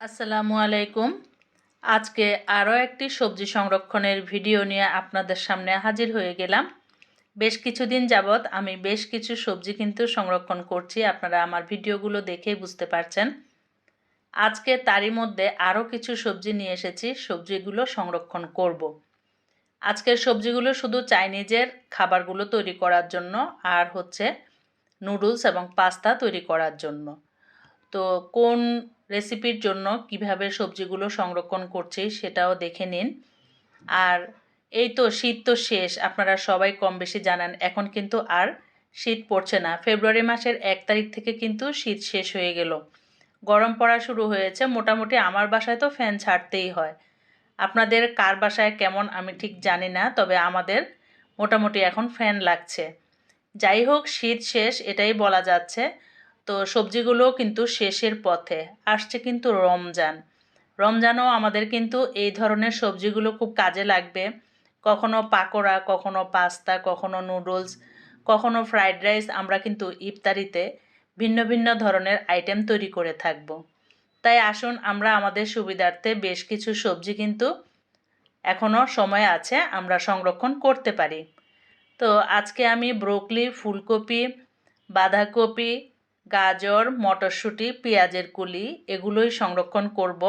আসসালামু আলাইকুম। আজকে আরও একটি সবজি সংরক্ষণের ভিডিও নিয়ে আপনাদের সামনে হাজির হয়ে গেলাম। বেশ কিছুদিন যাবৎ আমি বেশ কিছু সবজি কিন্তু সংরক্ষণ করছি, আপনারা আমার ভিডিওগুলো দেখেই বুঝতে পারছেন। আজকে তারই মধ্যে আরও কিছু সবজি নিয়ে এসেছি, সবজিগুলো সংরক্ষণ করব। আজকের সবজিগুলো শুধু চাইনিজের খাবারগুলো তৈরি করার জন্য আর হচ্ছে নুডলস এবং পাস্তা তৈরি করার জন্য। তো কোন রেসিপির জন্য কীভাবে সবজিগুলো সংরক্ষণ করছি সেটাও দেখে নিন। আর এই তো শীত তো শেষ, আপনারা সবাই কম বেশি জানান, এখন কিন্তু আর শীত পড়ছে না। ফেব্রুয়ারি মাসের এক তারিখ থেকে কিন্তু শীত শেষ হয়ে গেল। গরম পড়া শুরু হয়েছে, মোটামুটি আমার বাসায় তো ফ্যান ছাড়তেই হয়। আপনাদের কার বাসায় কেমন আমি ঠিক জানি না, তবে আমাদের মোটামুটি এখন ফ্যান লাগছে। যাই হোক, শীত শেষ, এটাই বলা যাচ্ছে। তো সবজিগুলো কিন্তু শেষের পথে। আসছে কিন্তু রমজান। রমজানও আমাদের কিন্তু এই ধরনের সবজিগুলো খুব কাজে লাগবে। কখনো পাকোড়া, কখনো পাস্তা, কখনো নুডলস, কখনো ফ্রাইড রাইস আমরা কিন্তু ইফতারিতে ভিন্ন ভিন্ন ধরনের আইটেম তৈরি করে থাকব। তাই আসুন আমরা আমাদের সুবিধার্থে বেশ কিছু সবজি কিন্তু এখনও সময় আছে আমরা সংরক্ষণ করতে পারি। তো আজকে আমি ব্রোকলি, ফুলকপি, বাঁধাকপি গাজর, মটরশুঁটি, পেঁয়াজের কুলি, এগুলোই সংরক্ষণ করব।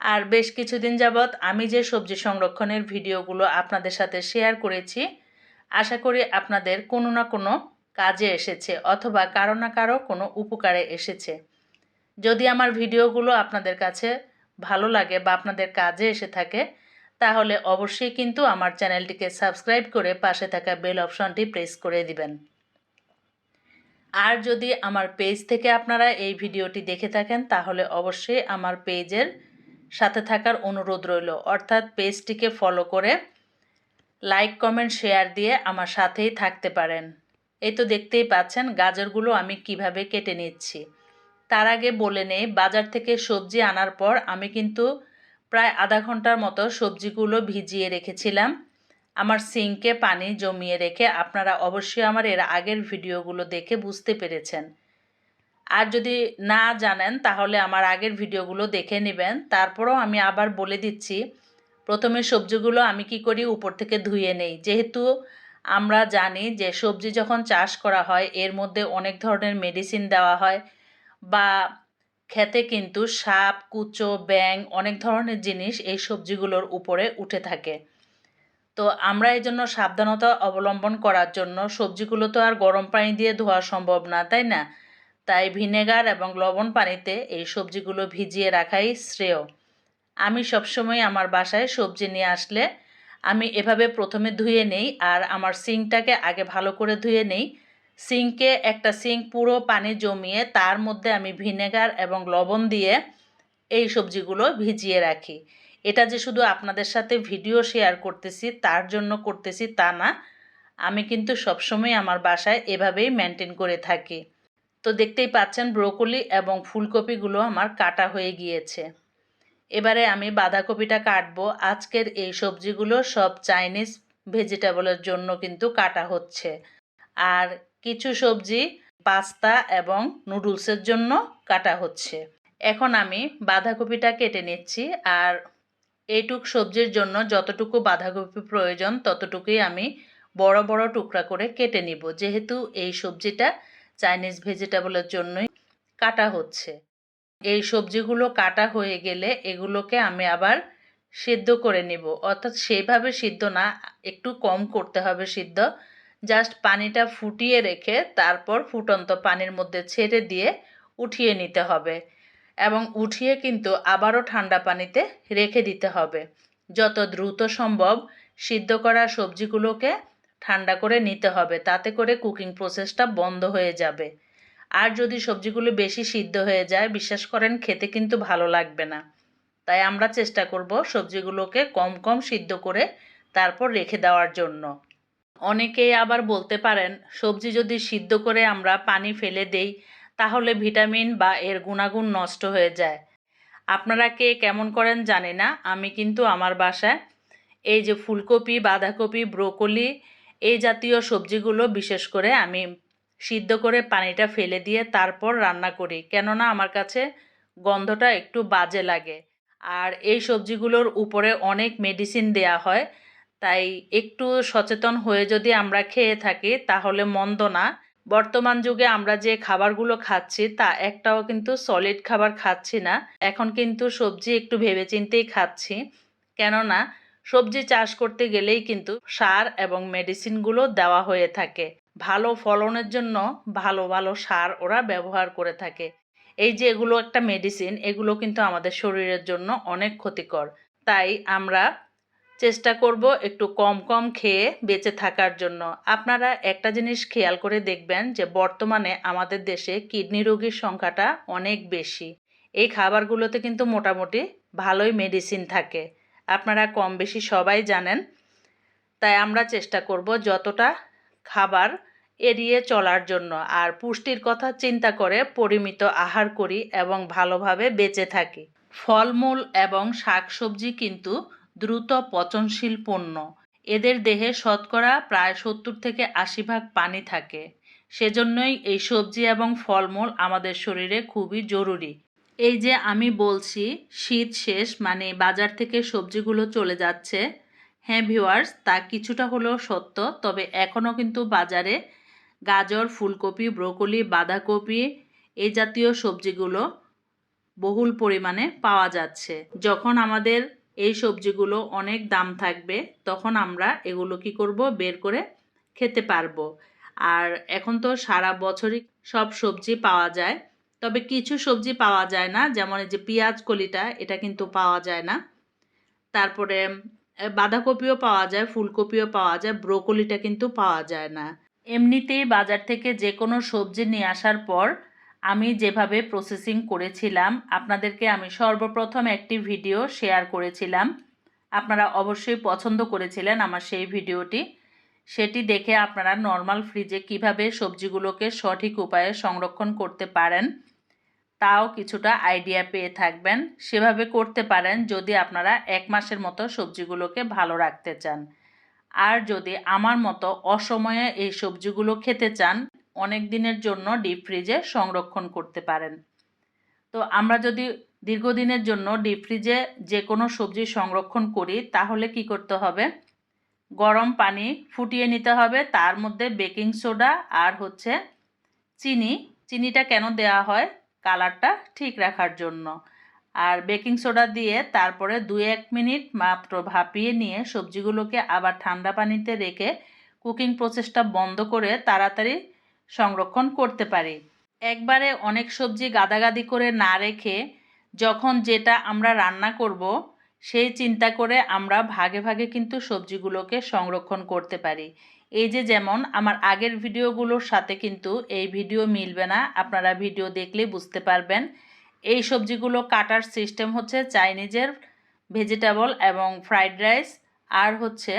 আর বেশ কিছুদিন যাবৎ আমি যে সবজি সংরক্ষণের ভিডিওগুলো আপনাদের সাথে শেয়ার করেছি, আশা করি আপনাদের কোনো না কোনো কাজে এসেছে অথবা কারও না কারও কোনো উপকারে এসেছে। যদি আমার ভিডিওগুলো আপনাদের কাছে ভালো লাগে বা আপনাদের কাজে এসে থাকে, তাহলে অবশ্যই কিন্তু আমার চ্যানেলটিকে সাবস্ক্রাইব করে পাশে থাকা বেল অপশনটি প্রেস করে দিবেন। আর যদি আমার পেজ থেকে আপনারা এই ভিডিওটি দেখে থাকেন, তাহলে অবশ্যই আমার পেজের সাথে থাকার অনুরোধ রইল। অর্থাৎ পেজটিকে ফলো করে লাইক কমেন্ট শেয়ার দিয়ে আমার সাথেই থাকতে পারেন। এই তো দেখতেই পাচ্ছেন গাজরগুলো আমি কীভাবে কেটে নিচ্ছি। তার আগে বলে নেই, বাজার থেকে সবজি আনার পর আমি কিন্তু প্রায় আধা ঘণ্টার মতো সবজিগুলো ভিজিয়ে রেখেছিলাম। আমার সিঙ্কে পানি জমিয়ে রেখে আপনারা অবশ্যই আমার এর আগের ভিডিওগুলো দেখে বুঝতে পেরেছেন। আর যদি না জানেন, তাহলে আমার আগের ভিডিওগুলো দেখে নেবেন। তারপরেও আমি আবার বলে দিচ্ছি, প্রথমে সবজিগুলো আমি কি করি, উপর থেকে ধুয়ে নেই। যেহেতু আমরা জানি যে সবজি যখন চাষ করা হয়, এর মধ্যে অনেক ধরনের মেডিসিন দেওয়া হয় বা খেতে কিন্তু সাপ, কুচো ব্যাং অনেক ধরনের জিনিস এই সবজিগুলোর উপরে উঠে থাকে। তো আমরা এই জন্য সাবধানতা অবলম্বন করার জন্য সবজিগুলো তো আর গরম পানি দিয়ে ধোয়া সম্ভব না, তাই না? তাই ভিনেগার এবং লবণ পানিতে এই সবজিগুলো ভিজিয়ে রাখাই শ্রেয়। আমি সবসময় আমার বাসায় সবজি নিয়ে আসলে আমি এভাবে প্রথমে ধুয়ে নেই আর আমার সিঙ্কটাকে আগে ভালো করে ধুয়ে নেই। সিঙ্কে একটা সিঙ্ক পুরো পানি জমিয়ে তার মধ্যে আমি ভিনেগার এবং লবণ দিয়ে এই সবজিগুলো ভিজিয়ে রাখি। এটা যে শুধু আপনাদের সাথে ভিডিও শেয়ার করতেছি, তার জন্য করতেছি তা না। আমি কিন্তু সবসময় আমার বাসায় এভাবেই মেনটেন করে থাকি। তো দেখতেই পাচ্ছেন ব্রোকলি এবং ফুলকপিগুলো আমার কাটা হয়ে গিয়েছে। এবারে আমি বাঁধাকপিটা কাটবো। আজকের এই সবজিগুলো সব চাইনিজ ভেজিটেবলের জন্য কিন্তু কাটা হচ্ছে। আর কিছু সবজি পাস্তা এবং নুডলসের জন্য কাটা হচ্ছে। এখন আমি বাঁধাকপিটা কেটে নিচ্ছি। আর এইটুক সবজির জন্য যতটুকু বাঁধাকপি প্রয়োজন, ততটুকুই আমি বড় বড় টুকরা করে কেটে নিব। যেহেতু এই সবজিটা চাইনিজ ভেজিটেবলের জন্যই কাটা হচ্ছে। এই সবজিগুলো কাটা হয়ে গেলে এগুলোকে আমি আবার সিদ্ধ করে নিব। অর্থাৎ সেইভাবে সিদ্ধ না, একটু কম করতে হবে সিদ্ধ। জাস্ট পানিটা ফুটিয়ে রেখে তারপর ফুটন্ত পানির মধ্যে ছেড়ে দিয়ে উঠিয়ে নিতে হবে। এবং উঠিয়ে কিন্তু আবারও ঠান্ডা পানিতে রেখে দিতে হবে। যত দ্রুত সম্ভব সিদ্ধ করা সবজিগুলোকে ঠান্ডা করে নিতে হবে, তাতে করে কুকিং প্রসেসটা বন্ধ হয়ে যাবে। আর যদি সবজিগুলো বেশি সিদ্ধ হয়ে যায়, বিশ্বাস করেন, খেতে কিন্তু ভালো লাগবে না। তাই আমরা চেষ্টা করব সবজিগুলোকে কম কম সিদ্ধ করে তারপর রেখে দেওয়ার জন্য। অনেকেই আবার বলতে পারেন, সবজি যদি সিদ্ধ করে আমরা পানি ফেলে দেই তাহলে ভিটামিন বা এর গুণাগুণ নষ্ট হয়ে যায়। আপনারা কে কেমন করেন জানি না, আমি কিন্তু আমার বাসায় এই যে ফুলকপি, বাঁধাকপি, ব্রোকলি এই জাতীয় সবজিগুলো বিশেষ করে আমি সিদ্ধ করে পানিটা ফেলে দিয়ে তারপর রান্না করি। কেননা আমার কাছে গন্ধটা একটু বাজে লাগে। আর এই সবজিগুলোর উপরে অনেক মেডিসিন দেয়া হয়, তাই একটু সচেতন হয়ে যদি আমরা খেয়ে থাকি তাহলে মন্দ না। বর্তমান যুগে আমরা যে খাবারগুলো খাচ্ছি, তা একটাও কিন্তু সলিড খাবার খাচ্ছি না। এখন কিন্তু সবজি একটু ভেবেচিন্তেই খাচ্ছি। কেননা, সবজি চাষ করতে গেলেই কিন্তু সার এবং মেডিসিনগুলো দেওয়া হয়ে থাকে। ভালো ফলনের জন্য ভালো ভালো সার ওরা ব্যবহার করে থাকে। এই যে এগুলো একটা মেডিসিন এগুলো কিন্তু আমাদের শরীরের জন্য অনেক ক্ষতিকর। তাই আমরা চেষ্টা করব একটু কম কম খেয়ে বেঁচে থাকার জন্য। আপনারা একটা জিনিস খেয়াল করে দেখবেন যে, বর্তমানে আমাদের দেশে কিডনি রোগীর সংখ্যাটা অনেক বেশি। এই খাবারগুলোতে কিন্তু মোটামুটি ভালোই মেডিসিন থাকে। আপনারা কম বেশি সবাই জানেন। তাই আমরা চেষ্টা করব যতটা খাবার এড়িয়ে চলার জন্য। আর পুষ্টির কথা চিন্তা করে পরিমিত আহার করি এবং ভালোভাবে বেঁচে থাকি। ফলমূল এবং শাকসবজি কিন্তু দ্রুত পচনশীল পণ্য। এদের দেহে শতকরা প্রায় সত্তর থেকে আশি ভাগ পানি থাকে। সেজন্যই এই সবজি এবং ফলমূল আমাদের শরীরে খুবই জরুরি। এই যে আমি বলছি, শীত শেষ মানে বাজার থেকে সবজিগুলো চলে যাচ্ছে। হ্যাঁ ভিওয়ার্স তা কিছুটা হলেও সত্য, তবে এখনও কিন্তু বাজারে গাজর, ফুলকপি, ব্রোকলি, বাঁধাকপি এই জাতীয় সবজিগুলো বহুল পরিমাণে পাওয়া যাচ্ছে। যখন আমাদের এই সবজিগুলো অনেক দাম থাকবে, তখন আমরা এগুলো কি করব? বের করে খেতে পারব। আর এখন তো সারা বছরই সব সবজি পাওয়া যায়, তবে কিছু সবজি পাওয়া যায় না, যেমন এই যে পেঁয়াজ কলিটা, এটা কিন্তু পাওয়া যায় না। তারপরে বাঁধাকপিও পাওয়া যায়, ফুলকপিও পাওয়া যায়, ব্রোকলিটা কিন্তু পাওয়া যায় না। এমনিতেই বাজার থেকে যে কোনো সবজি নিয়ে আসার পর আমি যেভাবে প্রসেসিং করেছিলাম, আপনাদেরকে আমি সর্বপ্রথম একটি ভিডিও শেয়ার করেছিলাম। আপনারা অবশ্যই পছন্দ করেছিলেন আমার সেই ভিডিওটি সেটি দেখে আপনারা নর্মাল ফ্রিজে কীভাবে সবজিগুলোকে সঠিক উপায়ে সংরক্ষণ করতে পারেন, তাও কিছুটা আইডিয়া পেয়ে থাকবেন। সেভাবে করতে পারেন যদি আপনারা এক মাসের মতো সবজিগুলোকে ভালো রাখতে চান। আর যদি আমার মতো অসময়ে এই সবজিগুলো খেতে চান অনেক দিনের জন্য ডিপ ফ্রিজে সংরক্ষণ করতে পারেন। তো আমরা যদি দীর্ঘদিনের জন্য ডিপ ফ্রিজে যে কোনো সবজি সংরক্ষণ করি, তাহলে কি করতে হবে? গরম পানি ফুটিয়ে নিতে হবে, তার মধ্যে বেকিং সোডা আর হচ্ছে চিনি। চিনিটা কেন দেওয়া হয়? কালারটা ঠিক রাখার জন্য। আর বেকিং সোডা দিয়ে তারপরে দু এক মিনিট মাত্র ভাপিয়ে নিয়ে সবজিগুলোকে আবার ঠান্ডা পানিতে রেখে কুকিং প্রসেসটা বন্ধ করে তাড়াতাড়ি সংরক্ষণ করতে পারি। একবারে অনেক সবজি গাদাগাদি করে না রেখে যখন যেটা আমরা রান্না করব, সেই চিন্তা করে আমরা ভাগে ভাগে কিন্তু সবজিগুলোকে সংরক্ষণ করতে পারি। এই যে যেমন আমার আগের ভিডিওগুলোর সাথে কিন্তু এই ভিডিও মিলবে না, আপনারা ভিডিও দেখলেই বুঝতে পারবেন। এই সবজিগুলো কাটার সিস্টেম হচ্ছে চাইনিজের ভেজিটেবল এবং ফ্রাইড রাইস আর হচ্ছে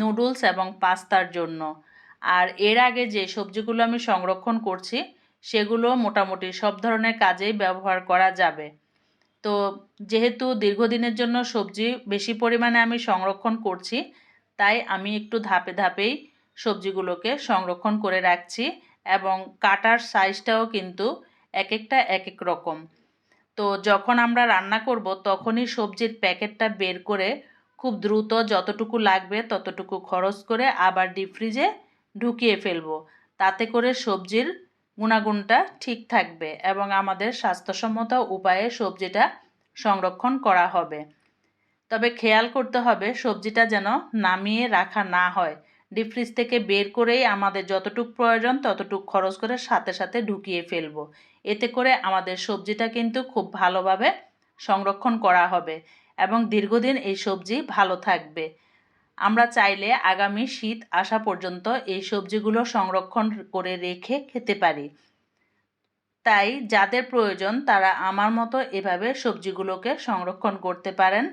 নুডলস এবং পাস্তার জন্য। আর এর আগে যে সবজিগুলো আমি সংরক্ষণ করছি, সেগুলো মোটামুটি সব ধরনের কাজেই ব্যবহার করা যাবে। তো যেহেতু দীর্ঘদিনের জন্য সবজি বেশি পরিমাণে আমি সংরক্ষণ করছি, তাই আমি একটু ধাপে ধাপেই সবজিগুলোকে সংরক্ষণ করে রাখছি এবং কাটার সাইজটাও কিন্তু এক একটা এক এক রকম। তো যখন আমরা রান্না করব, তখনই সবজির প্যাকেটটা বের করে খুব দ্রুত যতটুকু লাগবে ততটুকু খরচ করে আবার ডিপ ফ্রিজে ঢুকিয়ে ফেলব। তাতে করে সবজির গুণাগুণটা ঠিক থাকবে এবং আমাদের স্বাস্থ্যসম্মত উপায়ে সবজিটা সংরক্ষণ করা হবে। তবে খেয়াল করতে হবে সবজিটা যেন নামিয়ে রাখা না হয়। ডিপ ফ্রিজ থেকে বের করেই আমাদের যতটুক প্রয়োজন ততটুক খরচ করে সাথে সাথে ঢুকিয়ে ফেলব। এতে করে আমাদের সবজিটা কিন্তু খুব ভালোভাবে সংরক্ষণ করা হবে এবং দীর্ঘদিন এই সবজি ভালো থাকবে। আমরা চাইলে আগামী শীত আসা পর্যন্ত এই সবজিগুলো সংরক্ষণ করে রেখে খেতে পারি। তাই যাদের প্রয়োজন তারা আমার মতো এভাবে সবজিগুলোকে সংরক্ষণ করতে পারেন।